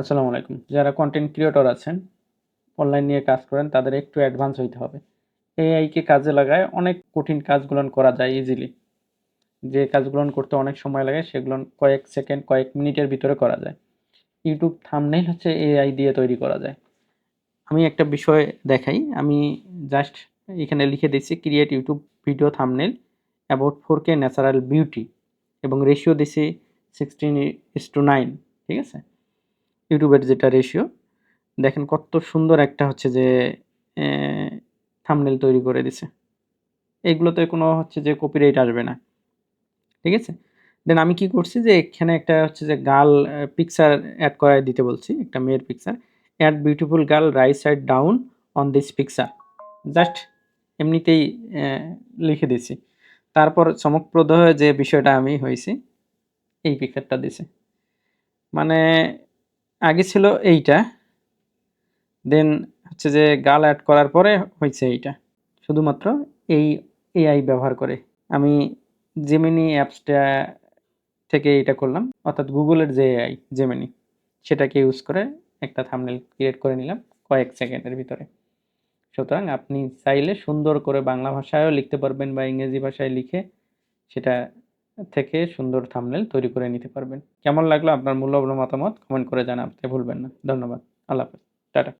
আসসালামু আলাইকুম। যারা কন্টেন্ট ক্রিয়েটর আছেন অনলাইন নিয়ে কাজ করেন, তাদের একটু অ্যাডভান্স হইতে হবে। এআইকে কাজে লাগায় অনেক কঠিন কাজগুলো করা যায় ইজিলি যে কাজগুলো করতে অনেক সময় লাগে সেগুলো কয়েক সেকেন্ড কয়েক মিনিটের ভিতরে করা যায়। ইউটিউব থামনেইল হচ্ছে এআই দিয়ে তৈরি করা যায়। আমি একটা বিষয় দেখাই। আমি জাস্ট এখানে লিখে দিচ্ছি create YouTube video thumbnail about four K natural beauty এবং রেশিও দিছি সিক্সটিন ইস টু নাইন ঠিক আছে? ইউটিউবের যেটা রেশিও দেখেন কত সুন্দর একটা হচ্ছে যে থামনেল তৈরি করে দিছে। এগুলোতে কোনো হচ্ছে যে কপিরাইট আসবে না। ঠিক আছে? দেন আমি কি করছি যে, এখানে একটা হচ্ছে যে গার্ল পিকচার অ্যাড করায় দিতে বলছি, একটা মেয়ের picture add beautiful girl right side down on this picture just এমনিতেই লিখে দিছি। তারপর চমকপ্রদ যে বিষয়টা আমি হয়েছি এই পিকচারটা দিছে। মানে আগে ছিল এইটা। দেন হচ্ছে যে গাল অ্যাড করার পরে হয়েছে এইটা। শুধুমাত্র এই এআই ব্যবহার করে। আমি জেমিনি অ্যাপসটা থেকে এটা করলাম। অর্থাৎ গুগলের যে এআই জেমিনি সেটাকে ইউজ করে একটা থামনেল ক্রিয়েট করে নিলাম কয়েক সেকেন্ডের ভিতরে। সুতরাং আপনি চাইলে সুন্দর করে বাংলা ভাষায়ও লিখতে পারবেন বা ইংরেজি ভাষায় লিখে সেটা থেকে সুন্দর থামনেল তৈরি করে নিতে পারবেন। কেমন লাগল আপনার মূল্যবান মতামত? কমেন্ট করে জানাতে ভুলবেন না। ধন্যবাদ। আল্লাহ হাফেজ। টাটা।